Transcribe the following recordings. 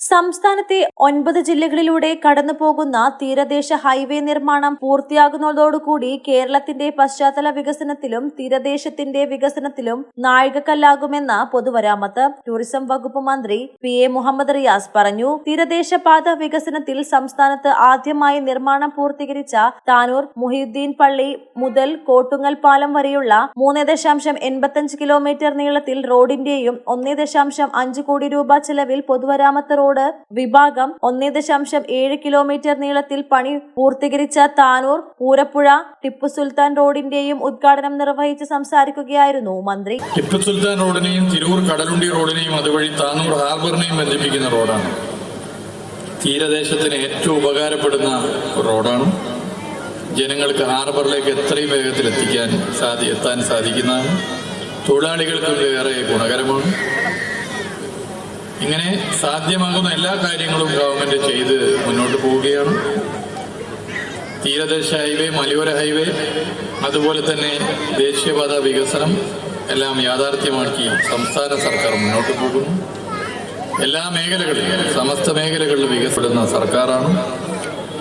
സംസ്ഥാനത്തെ ഒൻപത് ജില്ലകളിലൂടെ കടന്നു പോകുന്ന തീരദേശ ഹൈവേ നിർമ്മാണം പൂർത്തിയാകുന്നതോടുകൂടി കേരളത്തിന്റെ പശ്ചാത്തല വികസനത്തിലും തീരദേശത്തിന്റെ വികസനത്തിലും നാഴികക്കല്ലാകുമെന്ന പൊതുവരാമത്ത് ടൂറിസം വകുപ്പ് മന്ത്രി പി എ മുഹമ്മദ് റിയാസ് പറഞ്ഞു. തീരദേശ പാത വികസനത്തിൽ സംസ്ഥാനത്ത് ആദ്യമായി നിർമ്മാണം പൂർത്തീകരിച്ച താനൂർ മുഹിയുദ്ദീൻ പള്ളി മുതൽ കോട്ടുങ്ങൽ പാലം വരെയുള്ള മൂന്ന് ദശാംശം എൺപത്തഞ്ച് കിലോമീറ്റർ നീളത്തിൽ റോഡിന്റെയും ഒന്നേ ദശാംശം അഞ്ച് കോടി രൂപ ചെലവിൽ പൊതുവരാമത്ത് റോഡ് വിഭാഗം ഒന്നേ ദശാംശം ഏഴ് കിലോമീറ്റർ നീളത്തിൽ പണി പൂർത്തീകരിച്ച താനൂർ പൂരപ്പുഴ ടിപ്പു സുൽത്താൻ റോഡിന്റെയും ഉദ്ഘാടനം നിർവഹിച്ച് സംസാരിക്കുകയായിരുന്നു മന്ത്രി. ടിപ്പു സുൽത്താൻ റോഡിനെയും തിരൂർ കടലുണ്ടി റോഡിനെയും അതുവഴി താനൂർ ഹാർബറിനെയും ബന്ധിപ്പിക്കുന്ന റോഡാണ്. തീരദേശത്തിന് ഏറ്റവും ഉപകാരപ്പെടുന്ന റോഡാണ്. ജനങ്ങൾക്ക് ഹാർബറിലേക്ക് എത്രയും വേഗത്തിൽ എത്തിക്കാൻ സാധി എത്താൻ സാധിക്കുന്നതാണ്. തൊഴിലാളികൾക്കും ഏറെ ഗുണകരമാണ്. ഇങ്ങനെ സാധ്യമാകുന്ന എല്ലാ കാര്യങ്ങളും ഗവൺമെന്റ് ചെയ്ത് മുന്നോട്ട് പോവുകയാണ്. തീരദേശ ഹൈവേ മലയോര ഹൈവേ അതുപോലെ തന്നെ ദേശീയപാത വികസനം എല്ലാം യാഥാർത്ഥ്യമാക്കി സംസ്ഥാന സർക്കാർ മുന്നോട്ട് പോകുന്നു. എല്ലാ മേഖലകളിലും സമസ്ത മേഖലകളിലും വികസപ്പെടുന്ന സർക്കാരാണ്.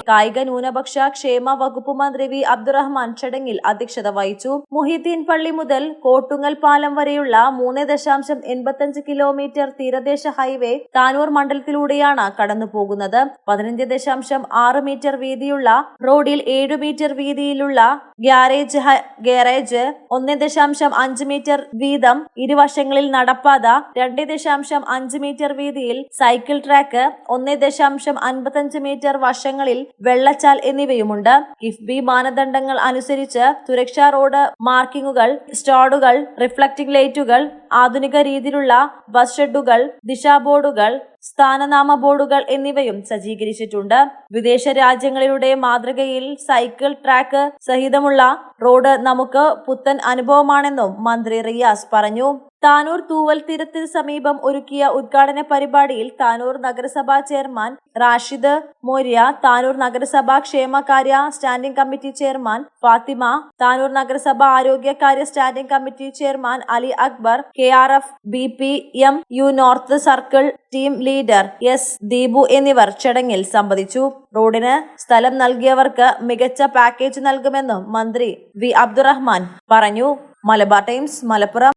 കായിക ന്യൂനപക്ഷ ക്ഷേമ വകുപ്പ് മന്ത്രി വി അബ്ദുറഹ്മാൻ ചടങ്ങിൽ അധ്യക്ഷത വഹിച്ചു. മുഹിദ്ദീൻ പള്ളി മുതൽ കോട്ടുങ്ങൽ പാലം വരെയുള്ള മൂന്ന് ദശാംശം എൺപത്തഞ്ച് കിലോമീറ്റർ തീരദേശ ഹൈവേ താനൂർ മണ്ഡലത്തിലൂടെയാണ് കടന്നു പോകുന്നത് പതിനഞ്ച് ദശാംശം ആറ് മീറ്റർ വീതിയുള്ള റോഡിൽ ഏഴ് മീറ്റർ വീതിയിലുള്ള ഗ്യാരേജ് ഗാരേജ് ഒന്ന് ദശാംശം അഞ്ച് മീറ്റർ വീതം ഇരുവശങ്ങളിൽ നടപ്പാത രണ്ട് ദശാംശം അഞ്ച് മീറ്റർ വീതിയിൽ സൈക്കിൾ ട്രാക്ക് ഒന്ന് ദശാംശം അൻപത്തഞ്ച് മീറ്റർ വശങ്ങളിൽ വെള്ളച്ചാൽ എന്നിവയുമുണ്ട്. കിഫ്ബി മാനദണ്ഡങ്ങൾ അനുസരിച്ച് സുരക്ഷാ റോഡ് മാർക്കിങ്ങുകൾ സ്റ്റാഡുകൾ റിഫ്ലക്റ്റിംഗ് ലൈറ്റുകൾ ആധുനിക രീതിയിലുള്ള ബസ് ഷെഡുകൾ ദിശാബോർഡുകൾ സ്ഥാനനാമ ബോർഡുകൾ എന്നിവയും സജ്ജീകരിച്ചിട്ടുണ്ട്. വിദേശ രാജ്യങ്ങളിലൂടെ മാതൃകയിൽ സൈക്കിൾ ട്രാക്ക് സഹിതമുള്ള റോഡ് നമുക്ക് പുത്തൻ അനുഭവമാണെന്നും മന്ത്രി റിയാസ് പറഞ്ഞു. താനൂർ തൂവൽ തീരത്തിന് സമീപം ഒരുക്കിയ ഉദ്ഘാടന പരിപാടിയിൽ താനൂർ നഗരസഭാ ചെയർമാൻ റാഷിദ് മോര്യ താനൂർ നഗരസഭാ ക്ഷേമകാര്യ standing committee chairman Fathima Tanur നഗരസഭാ ആരോഗ്യകാര്യ standing committee chairman Ali Akbar K R F B P M U north circle team leader S Deepu എന്നിവർ ചടങ്ങിൽ സംബന്ധിച്ചു. റോഡിന് സ്ഥലം നൽകിയവർക്ക് മികച്ച പാക്കേജ് നൽകുമെന്നും മന്ത്രി വി അബ്ദുറഹ്മാൻ പറഞ്ഞു. മലബാർ ടൈംസ് മലപ്പുറം.